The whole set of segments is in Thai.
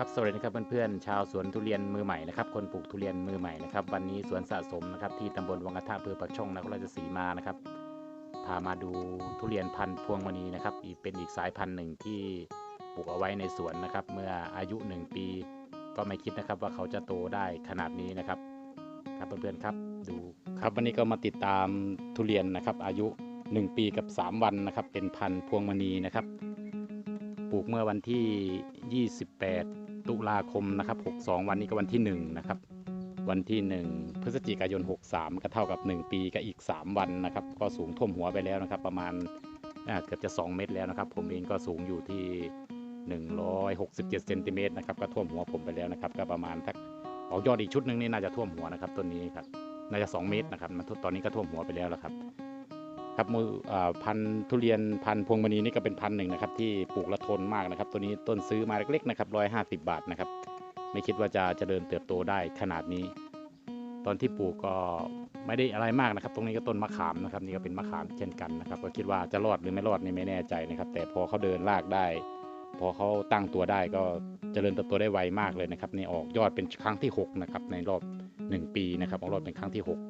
ครับสวัสดีนะครับเพื่อนๆชาวสวนทุเรียนมือใหม่นะครับคนปลูกทุเรียนมือใหม่นะครับวันนี้สวนสะสมนะครับที่ตำบลวังกระทะอำเภอปักช่องนครราชสีมานะครับพามาดูทุเรียนพันธุ์พวงมณีนะครับอีกเป็นอีกสายพันธุ์หนึ่งที่ปลูกเอาไว้ในสวนนะครับ เมื่ออายุ 1 ปี ก็ไม่คิดนะครับว่าเขาจะโตได้ขนาดนี้นะครับครับเพื่อนๆครับดูครับวันนี้ก็มาติดตามทุเรียนนะครับ อายุ 1 ปีกับ 3 วันนะครับ เป็นพันธุ์พวงมณีนะครับ ปลูกเมื่อวันที่ 28 ตุลาคมนะครับ62 วันนี้ก็วันที่1นะครับวันที่ 1 พฤศจิกายน 63 ก็เท่ากับ 1 ปีกับอีก 3 วันนะครับ ก็สูงท่วมหัวไปแล้วนะครับ ประมาณอ่าเกือบจะ 2 เมตรแล้วนะครับ ผมเองก็สูงอยู่ที่ 167เซนติเมตรนะครับก็ท่วมหัวผมไปแล้วนะครับ ก็ประมาณทักออกยอดอีกชุดหนึ่งนี่น่าจะท่วมหัวนะครับต้นนี้ครับน่าจะ 2 เมตรนะครับมันตอนนี้ก็ท่วมหัวไปแล้วแล้วครับ ครับมือพันธุ์ทุเรียนพันธุ์พวงมณีนี่ก็เป็นพันธุ์หนึ่งนะครับที่ปลูกละทนมากนะครับ ตัวนี้ต้นซื้อมาเล็กๆนะครับร้อยห้าสิบบาทนะครับ ไม่คิดว่าจะเจริญเติบโตได้ขนาดนี้ ตอนที่ปลูกก็ไม่ได้อะไรมากนะครับ ตรงนี้ก็ต้นมะขามนะครับ นี่ก็เป็นมะขามเช่นกันนะครับ ก็คิดว่าจะรอดหรือไม่รอดนี่ไม่แน่ใจนะครับ แต่พอเขาเดินรากได้ พอเขาตั้งตัวได้ก็เจริญเติบโตได้ไวมากเลยนะครับนี่ออกยอดเป็นครั้งที่หกนะครับในรอบหนึ่งปีนะครับออกรอดเป็นครั้งที่หก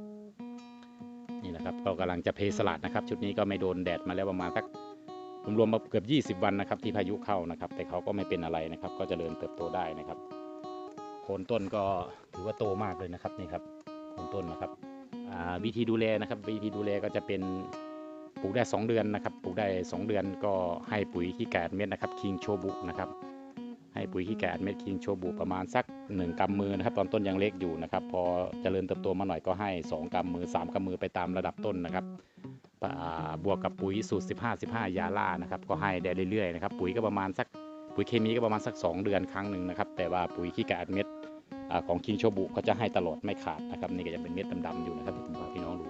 นี่นะครับก็กำลังจะเพสลัดนะครับ ชุดนี้ก็ไม่โดนแดดมาแล้วประมาณสักรวมๆมาเกือบ 20 วันนะครับที่พายุเข้านะครับ แต่เขาก็ไม่เป็นอะไรนะครับ ก็จเจริญเติบโตได้นะครับโคนต้นก็ถือว่าโตมากเลยนะครับนี่ครับโคนต้นนะครับวิธีดูแลนะครับวิธีดูแลก็จะเป็นปลูกได้ 2 เดือนนะครับปลูกได้ 2 เดือนก็ให้ปุ๋ยขี้ไก่อัดเม็ดนะครับคิงโชบุนะครับ ให้ปุ๋ยขี้ไก่อัดเม็ดคิงโชบุประมาณสัก 1กำมือนะครับ ตอนต้นยังเล็กอยู่นะครับ พอเจริญเติบโตมาหน่อยก็ให้ 2กำมือ 3กำมือไปตามระดับต้นนะครับบวกกับปุ๋ยสูตร 15 15 ยาล่านะครับ ก็ให้ได้เรื่อยๆนะครับ ปุ๋ยก็ประมาณสักปุ๋ยเคมีก็ประมาณสัก 2 เดือนครั้งหนึ่งนะครับ แต่ว่าปุ๋ยขี้ไก่อัดเม็ดของคิงโชบุก็จะให้ตลอดไม่ขาดนะครับ นี่ก็จะเป็นเม็ดดำๆอยู่นะครับที่ผมพาพี่น้องดู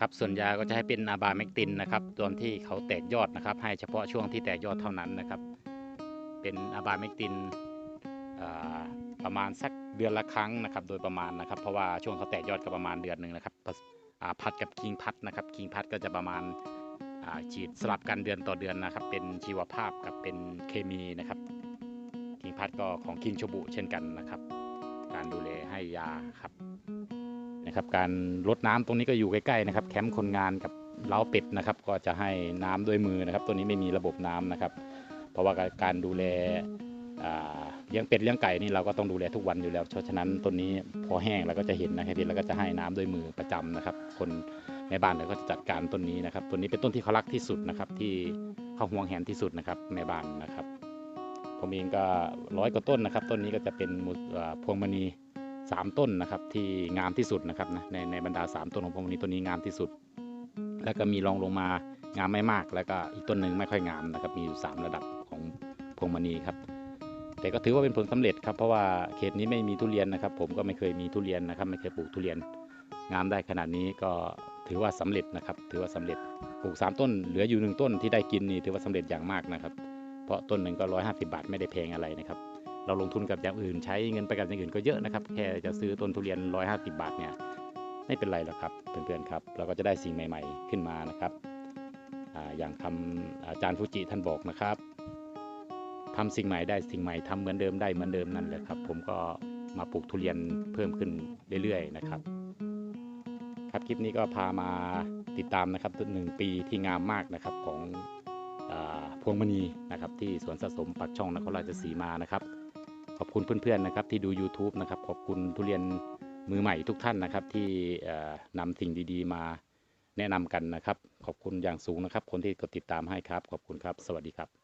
ครับส่วนยาก็จะให้เป็นอาบาเมกตินนะครับตอนที่เขาแตกยอดนะครับ ให้เฉพาะช่วงที่แตกยอดเท่านั้นนะครับ เป็นอาบาเมกตินอ่าประมาณสักเดือนละครั้งนะครับ โดยประมาณนะครับ เพราะว่าช่วงเขาแตกยอดก็ประมาณเดือนหนึ่งนะครับผัดกับคิงพัดนะครับคิงพัดก็จะประมาณอ่าฉีดสลับกันเดือนต่อเดือนนะครับ เป็นชีวภาพกับเป็นเคมีนะครับคิงพัดก็ของคิงชบุเช่นกันนะครับ การดูแลให้ยาครับ นะครับ การรดน้ำตรงนี้ก็อยู่ใกล้ๆนะครับ แคมป์คนงานกับเล้าเป็ดนะครับ ก็จะให้น้ำด้วยมือนะครับ ตัวนี้ไม่มีระบบน้ำนะครับ เพราะว่าการดูแลอ่าเลี้ยงเป็ดเลี้ยงไก่นี่เราก็ต้องดูแลทุกวันอยู่แล้ว เพราะฉะนั้นต้นนี้พอแห้งเราก็จะเห็นนะครับพี่แล้วก็จะให้น้ำด้วยมือประจำนะครับ คนในบ้านเราก็จะจัดการต้นนี้นะครับต้นนี้เป็นต้นที่เขารักที่สุดนะครับ ที่เขาห่วงแหนที่สุดนะครับในบ้านนะครับ ผมเองก็ร้อยกว่าต้นนะครับ ต้นนี้ก็จะเป็นมุอ่าพวงมณี สามต้นนะครับที่งามที่สุดนะครับนะในในบรรดา 3 ต้นของพวงมณีต้นนี้งามที่สุด แล้วก็มีรองลงมางามไม่มาก แล้วก็อีกต้นหนึ่งไม่ค่อยงามนะครับมีอยู่ 3 ระดับของพวงมณีครับแต่ก็ถือว่าเป็นผลสำเร็จครับเพราะว่าเขตนี้ไม่มีทุเรียนนะครับ ผมก็ไม่เคยมีทุเรียนนะครับ ไม่เคยปลูกทุเรียน งามได้ขนาดนี้ก็ถือว่าสำเร็จนะครับ ถือว่าสำเร็จปลูก 3 ต้นเหลืออยู่หนึ่งต้นที่ได้กินนี่ถือว่าสำเร็จอย่างมากนะครับ เพราะต้นหนึ่งก็ร้อยห้าสิบาทไม่ได้แพงอะไรนะครับ เราลงทุนกับอย่างอื่น ใช้เงินไปกับอย่างอื่นก็เยอะนะครับ แค่จะซื้อต้นทุเรียน 150 บาทเนี่ยไม่เป็นไรหรอกครับเพื่อนๆครับ เราก็จะได้สิ่งใหม่ ๆ ขึ้นมานะครับออย่างคำอาจารย์ฟูจิท่านบอกนะครับทำสิ่งใหม่ได้สิ่งใหม่ทำเหมือนเดิมได้เหมือนเดิมนั่นแหละครับ ผมก็มาปลูกทุเรียนเพิ่มขึ้นเรื่อยๆนะครับ ครับคลิปนี้ก็พามาติดตามนะครับต้นหนึ่งปีที่งามมากนะครับของอพวงมณีนะครับที่สวนสะสมปักช่องนครราชสีมานะครับ ขอบคุณเพื่อนๆนะครับที่ดู YouTube นะครับขอบคุณทุเรียนมือใหม่ทุกท่านนะครับที่นำสิ่งดีๆ มาแนะนำกันนะครับ ขอบคุณอย่างสูงนะครับ คนที่กดติดตามให้ครับ ขอบคุณครับ สวัสดีครับ